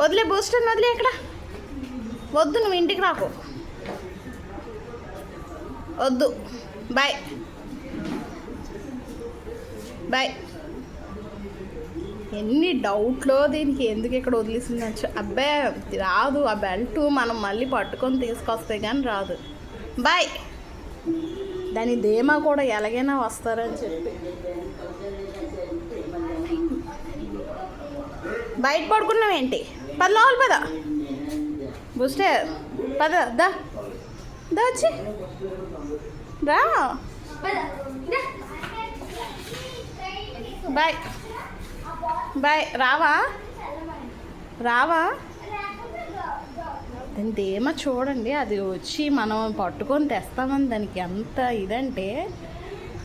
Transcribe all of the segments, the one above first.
వదిలే బూస్టర్ వదిలే ఇక్కడ. వద్దు నువ్వు ఇంటికి రాకు. వద్దు. బాయ్ బాయ్ ఎన్ని డౌట్లో దీనికి ఎందుకు ఇక్కడ వదిలేసిందచ్చు అబ్బాయి రాదు. ఆ బెల్ట్ మనం మళ్ళీ పట్టుకొని తీసుకొస్తే కానీ రాదు. బాయ్ దాని ధీమా కూడా ఎలాగైనా వస్తారని చెప్పి. బయట పడుకున్నావేంటి? పద లోపల పద. బూస్టర్. పద దా. దా వచ్చి. రా. బాయ్. బాయ్. రావా? రావా? దాని ఏమో చూడండి అది వచ్చి మనం పట్టుకొని తెస్తామని దానికి ఎంత ఇదంటే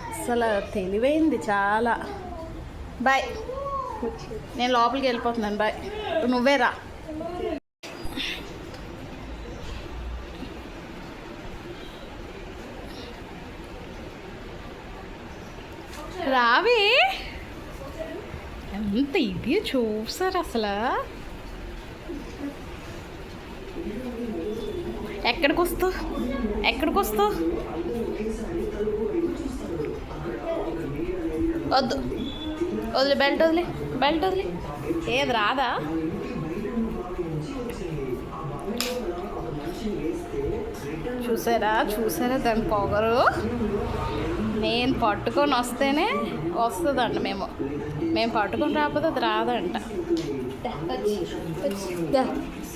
అసలు తెలివైంది చాలా. బాయ్. నేను లోపలికి వెళ్ళిపోతున్నాను బాయ్ నువ్వే రా రావి. ఎంత ఇది చూసారు అసలు? ఎక్కడికి వస్తావు ఎక్కడికి వస్తావు వద్దు. వదిలే బెల్ట్ వదిలే. బెల్ట్ ఏది రాదా? చూసారా? చూసారా దాని పొగరు? నేను పట్టుకొని వస్తేనే వస్తుందండి మేము. మేము పట్టుకొని రాకపోతే అది రాదంట.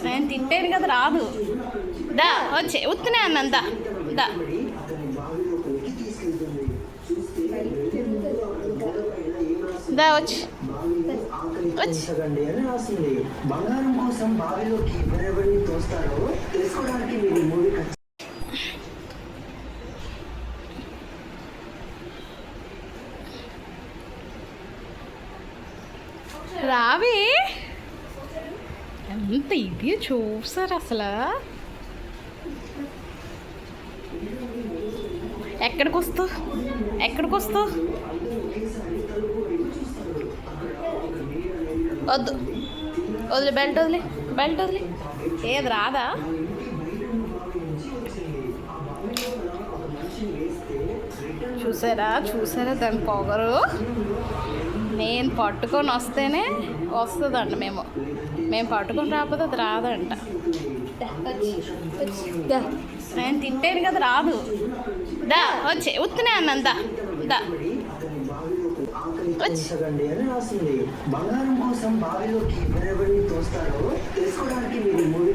నేను తింటేను కదా రాదు. దా వచ్చే ఉత్తనే అన్నంత దా దా. దా వచ్చి. ఆకర్షించకండి అని రాసింది. బంగారం కోసం బావిలోకి ఎవరెవరిని తోస్తారో తెలుసుకోవడానికి మీరు మూవీ రావి! ఎంత ఇది చూసారు అసలు? ఎక్కడికి వస్తావు ఎక్కడికి వస్తావు వద్దు. వదిలే బెల్ట్ వదిలే బెల్ట్ వదిలే. ఏది రాదా? చూసారా చూసారా దాని పొగరు? నేను పట్టుకొని వస్తేనే వస్తుందంట మేము. మేము పట్టుకొని రాకపోతే అది రాదంట. నేను తింటేను కదా రాదు. దా వచ్చే ఉత్తనే అన్నంత దా. ఉంచకండి అని రాసింది. బంగారం కోసం బావిలోకి ఎవరెవరిని తోస్తారో తెలుసుకోవడానికి మీరు మూవీ